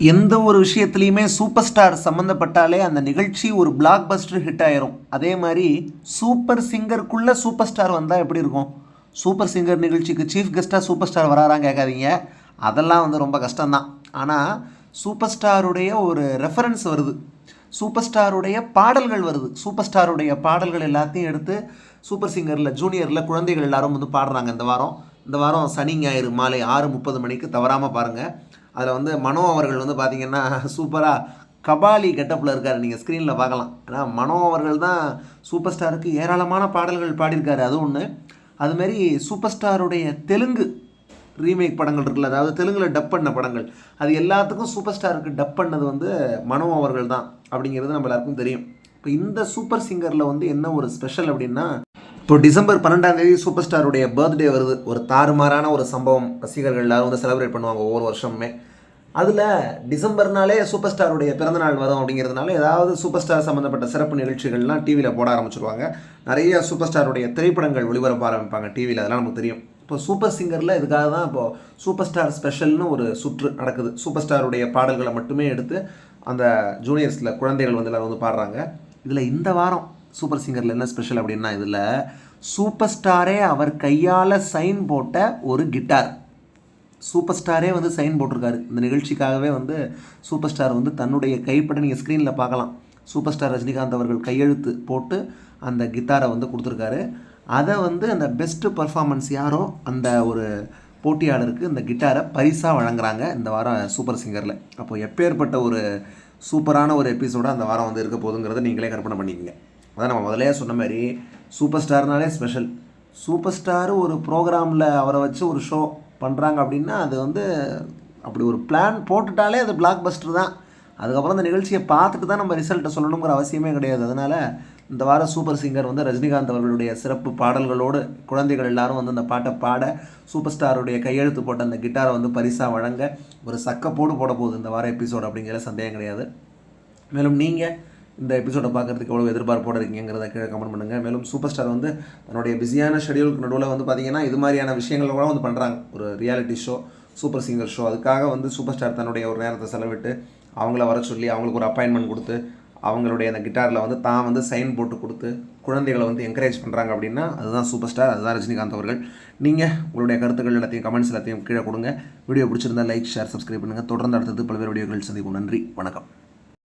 எந்த ஒரு விஷயத்துலையுமே சூப்பர் ஸ்டார் சம்மந்தப்பட்டாலே அந்த நிகழ்ச்சி ஒரு பிளாக் பஸ்டர் ஹிட் ஆயிரும். அதே மாதிரி சூப்பர் சிங்கருக்குள்ளே சூப்பர் ஸ்டார் வந்தால் எப்படி இருக்கும்? சூப்பர் சிங்கர் நிகழ்ச்சிக்கு சீஃப் கெஸ்ட்டாக சூப்பர் ஸ்டார் வராரான்னு கேட்காதீங்க. அதெல்லாம் வந்து ரொம்ப கஷ்டம்தான். ஆனால் சூப்பர் ஸ்டாருடைய ஒரு ரெஃபரன்ஸ் வருது. சூப்பர் ஸ்டாருடைய பாடல்கள் வருது. சூப்பர் ஸ்டாருடைய பாடல்கள் எல்லாத்தையும் எடுத்து சூப்பர் சிங்கரில் ஜூனியரில் குழந்தைகள் எல்லாரும் வந்து பாடுறாங்க இந்த வாரம். இந்த வாரம் சனி ஞாயிறு மாலை ஆறு முப்பது மணிக்கு தவறாமல் பாருங்கள் அதில் வந்து மனோ அவர்கள் வந்து பார்த்திங்கன்னா சூப்பராக கபாலி கெட்டப்பில் இருக்கார். நீங்கள் ஸ்க்ரீனில் பார்க்கலாம் ஏன்னா மனோ அவர்கள் தான் சூப்பர் ஸ்டாருக்கு ஏராளமான பாடல்கள் பாடியிருக்காரு. அது ஒன்று அதுமாரி சூப்பர் ஸ்டாருடைய தெலுங்கு ரீமேக் படங்கள் இருக்குல்ல அதாவது தெலுங்கில் டப் பண்ண படங்கள். அது எல்லாத்துக்கும் சூப்பர் ஸ்டாருக்கு டப் பண்ணது வந்து மனோ அவர்கள் தான். அப்படிங்கிறது நம்ம எல்லாருக்கும் தெரியும். இப்போ இந்த சூப்பர் சிங்கரில் வந்து என்ன ஒரு ஸ்பெஷல் அப்படின்னா இப்போ டிசம்பர் பன்னெண்டாம் தேதி சூப்பர் ஸ்டாருடைய பர்த்டே வருது. ஒரு தாறுமாறான ஒரு சம்பவம். ரசிகர்கள் எல்லாரும் வந்து செலிப்ரேட் பண்ணுவாங்க ஒவ்வொரு வருஷமுமே. அதில் டிசம்பர்னாலே சூப்பர் ஸ்டாருடைய பிறந்தநாள் வரும் அப்படிங்கிறதுனால ஏதாவது சூப்பர் ஸ்டார் சம்மந்தப்பட்ட சிறப்பு நிகழ்ச்சிகள்லாம் டிவியில் போட ஆரம்பிச்சிருவாங்க. நிறைய சூப்பர் ஸ்டாருடைய திரைப்படங்கள் ஒளிபரப்ப ஆரம்பிப்பாங்க டிவியில் அதெல்லாம் நமக்கு தெரியும். இப்போ சூப்பர் சிங்கரில் இதுக்காக தான் இப்போது சூப்பர் ஸ்டார் ஸ்பெஷல்னு ஒரு சுற்று நடக்குது. சூப்பர் ஸ்டாருடைய பாடல்களை மட்டுமே எடுத்து அந்த ஜூனியர்ஸில் குழந்தைகள் வந்து எல்லாரும் வந்து பாடுறாங்க. இதில் இந்த வாரம் சூப்பர் சிங்கரில் என்ன ஸ்பெஷல் அப்படின்னா இதில் சூப்பர் ஸ்டாரே அவர் கையால் சைன் போட்ட ஒரு கிட்டார். சூப்பர் ஸ்டாரே வந்து சைன் போட்டிருக்காரு. இந்த நிகழ்ச்சிக்காகவே வந்து சூப்பர் ஸ்டார் வந்து தன்னுடைய கைப்பட நீங்கள் ஸ்க்ரீனில் பார்க்கலாம். சூப்பர் ஸ்டார் ரஜினிகாந்த் அவர்கள் கையெழுத்து போட்டு அந்த கிட்டாரை வந்து கொடுத்துருக்காரு. அதை வந்து அந்த பெஸ்ட்டு பர்ஃபார்மன்ஸ் யாரோ அந்த ஒரு போட்டியாளருக்கு இந்த கிட்டாரை பரிசாக வழங்குறாங்க இந்த வாரம் சூப்பர் சிங்கரில். அப்போது எப்பேற்பட்ட ஒரு சூப்பரான ஒரு எபிசோடாக அந்த வாரம் வந்து இருக்க போதுங்கிறத நீங்களே கற்பனை பண்ணிக்கங்க. அதான் நம்ம முதலே சொன்ன மாதிரி சூப்பர் ஸ்டார்னாலே ஸ்பெஷல் சூப்பர் ஸ்டார் ஒரு ப்ரோக்ராமில் அவரை வச்சு ஒரு ஷோ பண்ணுறாங்க அப்படின்னா அது வந்து அப்படி ஒரு பிளான் போட்டுட்டாலே அது பிளாக் பஸ்டர் தான். அதுக்கப்புறம் அந்த நிகழ்ச்சியை பார்த்துட்டு தான் நம்ம ரிசல்ட்டை சொல்லணுங்கிற அவசியமே கிடையாது. அதனால் இந்த வாரம் சூப்பர் சிங்கர் வந்து ரஜினிகாந்த் அவர்களுடைய சிறப்பு பாடல்களோடு குழந்தைகள் எல்லாரும் வந்து அந்த பாட்டை பாட சூப்பர் ஸ்டாருடைய கையெழுத்து போட்ட அந்த கிட்டாரை வந்து பரிசாக வழங்க ஒரு சக்கப்போடு போட போகுது இந்த வாரம் எபிசோடு அப்படிங்கிற சந்தேகம் கிடையாது. மேலும் நீங்கள் இந்த எபிசோடை பார்க்குறதுக்கு எவ்வளோ எதிர்பார்ப்போடு இருக்கீங்கிறத கீழே கமெண்ட் பண்ணுங்கள் மேலும் சூப்பர் ஸ்டார் வந்து தன்னுடைய பிஸியான ஷெடியூலுக்கு நடுவில் வந்து பார்த்தீங்கன்னா இது மாதிரியான விஷயங்கள் கூட வந்து பண்ணுறாங்க ஒரு reality show super singer show அதுக்காக வந்து சூப்பர் ஸ்டார் தன்னுடைய ஒரு நேரத்தை செலவிட்டு அவங்கள வர சொல்லி அவங்களுக்கு ஒரு அப்பாயின்மெண்ட் கொடுத்து அவங்களுடைய அந்த கிட்டாரில் வந்து தான் வந்து சைன் போட்டு கொடுத்து குழந்தைகளை வந்து என்கரேஜ் பண்ணுறாங்க அப்படின்னா அதுதான் சூப்பர் ஸ்டார் அதுதான் ரஜினிகாந்த் அவர்கள். நீங்கள் உங்களுடைய கருத்துக்கள் எல்லாத்தையும் கமெண்ட்ஸ் எல்லாத்தையும் கீழே கொடுங்க. வீடியோ பிடிச்சிருந்தா லைக் ஷேர் சப்ஸ்கிரைப் பண்ணுங்கள் தொடர்ந்து அடுத்தது பல்வேறு வீடியோக்கள் சந்திக்கும் நன்றி. வணக்கம்.